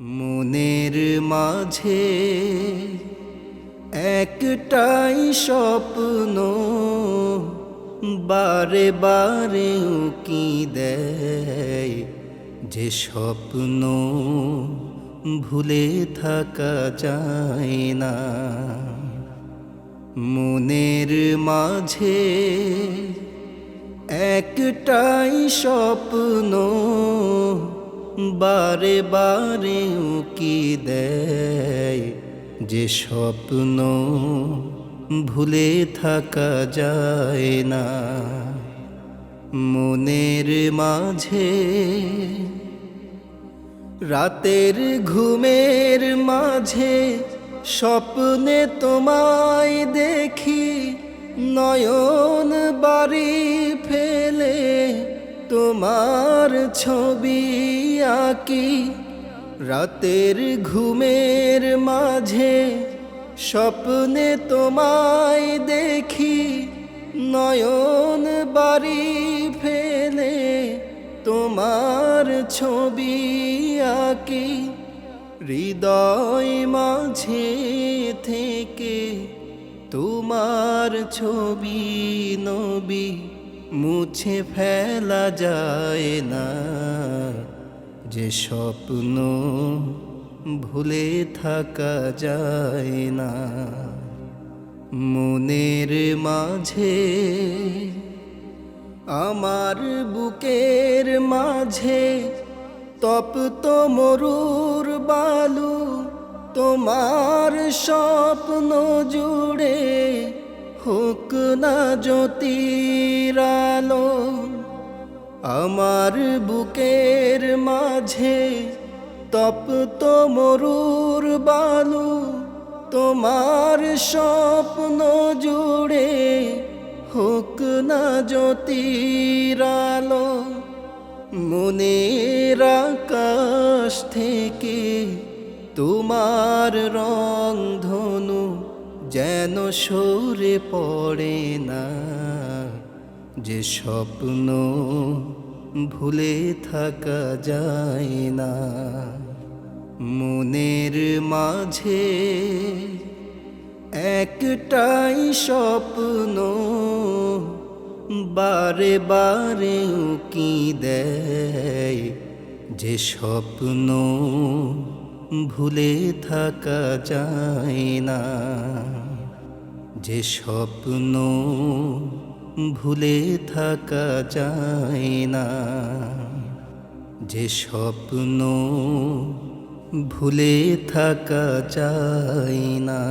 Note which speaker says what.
Speaker 1: মনের মাঝে একটাই স্বপ্ন, বারে বারে উকি দেয় যে স্বপ্ন ভুলে থাকা যায় না। মনের মাঝে একটাই স্বপ্ন বারে বারে উকি দেয় যে স্বপ্ন ভুলে থাকা যায় না। মনের মাঝে রাতের ঘুমের মাঝে স্বপ্নে তোমায় দেখি নয়ন বাড়ি ফেলে তোমার ছবি আঁকি। রাতের ঘুমের মাঝে স্বপ্নে তোমায় দেখি। নয়ন বাড়ি ফেলে তোমার ছবি আঁকি। হৃদয় মাঝে থেকে তোমার ছবি নবী মুছে ফেলা যায় না। যে স্বপ্ন ভুলে থাকা যায় না। মনের মাঝে, আমার বুকের মাঝে তপ্ত মরুর বালু তোমার স্বপ্ন জুড়ে না জ্যোতির আলো আমার বুকের মাঝে তপ্ত মরুর বালু তোমার স্বপ্ন জুড়ে হোক না জ্যোতির আলো মনের আকাশ থেকে তোমার রং ধনু যেন সরে পড়ে না, যে স্বপ্ন ভুলে থাকা যায় না। মনের মাঝে একটাই স্বপ্ন, বারে বারে উকি দেয়। যে স্বপ্ন ভুলে থাকা যায় না। যে স্বপ্ন ভুলে থাকা যায় না যে স্বপ্ন ভুলে থাকা যায় না।